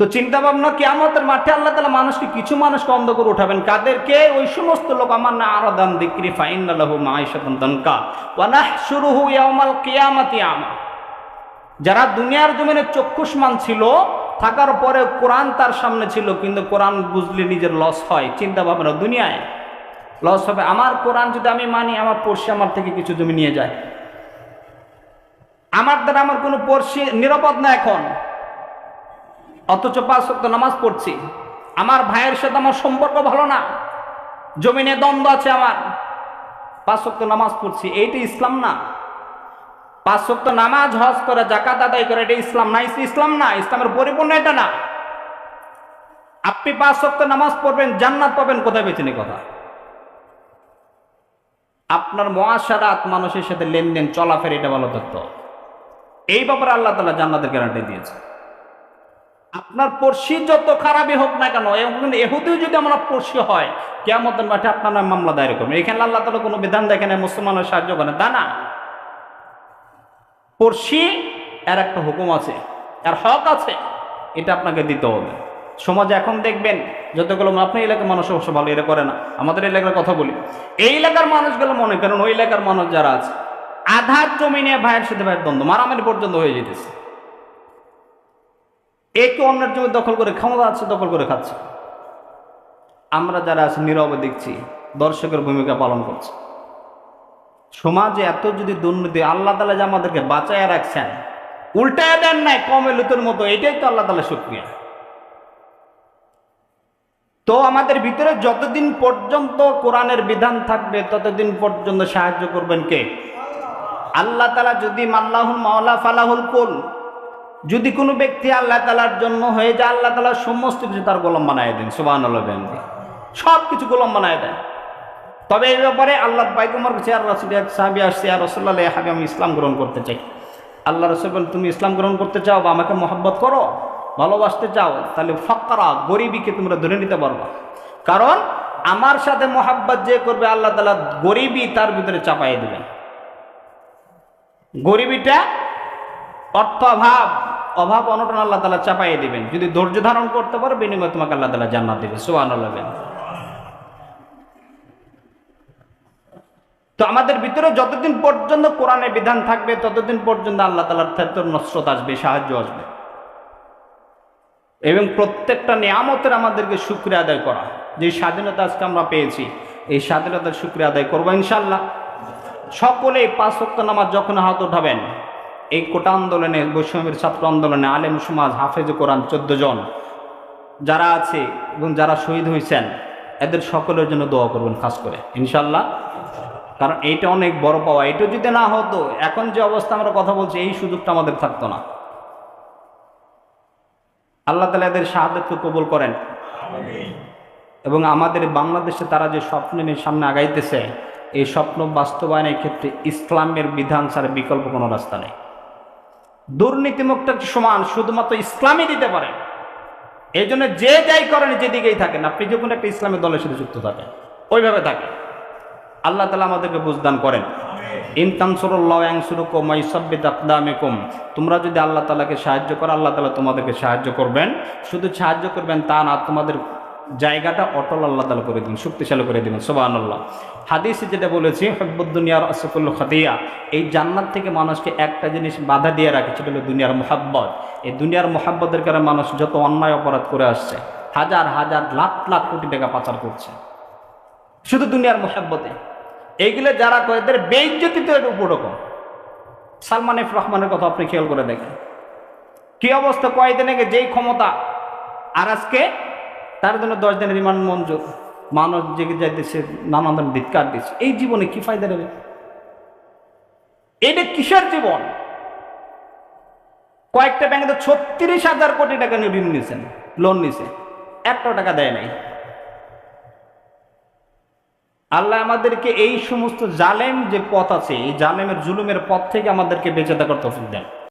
তো চিন্তা ভাবনা কেমতের মাঠে আল্লাহ তালা মানুষকে কিছু মানুষকে অন্ধ করে উঠাবেন। কাদেরকে? ওই সমস্ত লোক, আমার না আরও দান দিক্রি ফাইন আল্লাহ দনকা শুরু হু ইয়ামাল আমা। যারা দুনিয়ার জমিনে চক্ষুষ্মান ছিল, থাকার পরে কোরআন তার সামনে ছিল, কিন্তু কোরআন বুঝলে নিজের লস হয়। চিন্তা ভাবনা দুনিয়ায় লস হবে। আমার কোরআন যদি আমি মানি, আমার পড়শি আমার থেকে কিছু জমি নিয়ে যায়। আমার দ্বারা আমার কোনো পড়শি নিরাপদ না এখন। অথচ পাঁচ শক্ত নামাজ পড়ছি। আমার ভাইয়ের সাথে আমার সম্পর্ক ভালো না। জমিনে দ্বন্দ্ব আছে আমার। পাঁচ শক্ত নামাজ পড়ছি, এইটা ইসলাম না। পাঁচ শক্ত নামাজ, হজ করে জাকাত আদায় করে, এটা ইসলাম না। ইসলাম না, ইসলামের পরিপূর্ণ এটা না। আপনি পাঁচ শক্ত নামাজ পড়বেন, জান্নাত পাবেন, কোথায় বেছেনি কথা? আপনার মহাসারাত মানুষের সাথে লেনদেন, চলাফেরা, এটা ভালো তথ্য। এই ব্যাপারে আল্লাহ তালা জান্নাতের গ্যারান্টি দিয়েছে। আপনার পড়শি যত খারাপই হোক না কেন এহুদিও যদি আমরা পড়শি হয় কেমতের মাঠে আপনার নামে মামলা দায়ের করবেন এখানে আল্লাহ তালা কোনো বিধান দেখে না মুসলমানের সাহায্য করে তা না। পড়শি, এর একটা হুকুম আছে, এর হক আছে, এটা আপনাকে দিতে হবে। সমাজে এখন দেখবেন, যতগুলো আপনার এলাকার মানুষ অবশ্য ভালো এটা করে না। আমাদের এলাকার কথা বলি। এই এলাকার মানুষগুলো মনে করেন, ওই এলাকার মানুষ যারা আছে, আধার জমি নিয়ে ভাইয়ের সাথে ভাইয়ের দ্বন্দ্ব, মারামারি পর্যন্ত হয়ে যেতেছে। একে অন্যের জমি দখল করে, ক্ষমতা আছে, দখল করে খাচ্ছে। আমরা যারা আছি, নীরবে দেখছি, দর্শকের ভূমিকা পালন করছে। সমাজে এত যদি দুর্নীতি, আল্লাহ তালা যে আমাদেরকে বাঁচায় রাখছেন, উল্টায় দেন নাই কমে লুতের মতো, এটাই তো আল্লাহ তালা শুক্রিয়া। তো আমাদের ভিতরে যতদিন পর্যন্ত কোরআনের বিধান থাকবে, ততদিন পর্যন্ত সাহায্য করবেন কে? আল্লাহ তালা যদি মাল্লাহুল মাওলা ফালাহুল কুল যদি কোনো ব্যক্তি আল্লাহ তালার জন্য হয়ে যায়, আল্লাহ তালার সমস্ত কিছু তার গোলাম বানায় দেন সুবাহ সব কিছু গোলাম বানায় দেয় তবে এই ব্যাপারে আল্লাহ পাইকুমার কাছে আর রাসুল সাহাবি আসছে, আর রসুল্লাহ হাবি, আমি ইসলাম গ্রহণ করতে চাই। আল্লাহ রসুল তুমি ইসলাম গ্রহণ করতে চাও বা আমাকে মহব্বত করো, ভালোবাসতে চাও, তাহলে ফকরা, গরিবীকে তোমরা ধরে নিতে পারবা। কারণ আমার সাথে মহাব্বত যে করবে, আল্লাহ তালা গরিবী তার ভিতরে চাপাই দেবেন গরিবীটা অর্থ অভাব অনটন আল্লাহ তালা চাপাই দিবেন। যদি ধৈর্য ধারণ করতে পারো, বিনিময়ে তোমাকে আল্লাহ তালা জান্নাত দেবে। সোয়ান তো আমাদের ভিতরে যতদিন পর্যন্ত কোরআনের বিধান থাকবে, ততদিন পর্যন্ত আল্লাহ তালার ক্ষেত্রে নসরত আসবে, সাহায্য আসবে। এবং প্রত্যেকটা নিয়ামতের আমাদেরকে শুক্রিয়া আদায় করা। যে স্বাধীনতা আজকে আমরা পেয়েছি, এই স্বাধীনতার শুক্রিয়া আদায় করব ইনশাল্লাহ সকলেই পাঁচ শক্ত নামাজ যখন হাত উঠাবেন এই কোটা আন্দোলনে বৈষম্যের ছাত্র আন্দোলনে আলেম সমাজ হাফেজ কোরআন চোদ্দ জন যারা আছে এবং যারা শহীদ হয়েছেন, এদের সকলের জন্য দোয়া করবেন খাস করে ইনশাল্লাহ কারণ এইটা অনেক বড় পাওয়া। এটা যদি না হতো, এখন যে অবস্থা আমরা কথা বলছি, এই সুযোগটা আমাদের থাকতো না। আল্লাহ তালা এদের সাহায্যকে কবুল করেন। এবং আমাদের বাংলাদেশে তারা যে স্বপ্ন নিয়ে সামনে আগাইতেছে, এই স্বপ্ন বাস্তবায়নের ক্ষেত্রে ইসলামের বিধান ছাড়া বিকল্প কোনো রাস্তা নেই। দুর্নীতিমুক্ত সমান শুধুমাত্র ইসলামই দিতে পারে। এই জন্য যে যাই করেন যেদিকেই থাকেন। আপনি যে কোনো একটা ইসলামের দলের সাথে যুক্ত থাকেন। ওইভাবে থাকেন। আল্লাহ তালা আমাদেরকে বুঝদান করেন। ইনতানসুরুল্লাহসুরুকুম তোমরা যদি আল্লাহ তালাকে সাহায্য করো আল্লাহ তালা তোমাদেরকে সাহায্য করবেন। শুধু সাহায্য করবেন তা না তোমাদের জায়গাটা অটল আল্লাহ তালা করে দিন শক্তিশালী করে দিবেন সোবান আল্লাহ হাদিসে যেটা বলেছি, হব্বুদ্দুনিয়ার আসফুল খাদিয়া এই জান্নাত থেকে মানুষকে একটা জিনিস বাধা দিয়ে রাখে, সেটা হলো দুনিয়ার মোহাব্বত। এই দুনিয়ার মোহাব্বতের কারণে মানুষ যত অন্যায় অপরাধ করে আসছে, হাজার হাজার, লাখ লাখ কোটি টাকা পাচার করছে। শুধু দুনিয়ার মোহাব্বতে। এইগুলো যারা করে, এদের বেইজ্জতি তো উপরকম সালমান এফ রহমানের কথা আপনি খেয়াল করে দেখেন। কি অবস্থা? কয়েকদিন আগে যেই ক্ষমতা আর আজকে তার জন্য দশ দিনের রিমান্ড মঞ্জুর। মানুষ জেগে যাইতেছে, নানান ধরনের ধিৎকার দিচ্ছে। এই জীবনে কি ফায়দা নেবে এটা কিসের জীবন? কয়েকটা ব্যাংকে তো ছত্রিশ হাজার কোটি টাকা নিয়ে ঋণ নিয়েছেন লোন নিছে একটা টাকা দেয় নাই। আল্লাহ আমাদেরকে এই সমস্ত জালেম যে পথ আছে, এই জালেমের জুলুমের পথ থেকে আমাদেরকে বেঁচে থাকার তফিক দেন।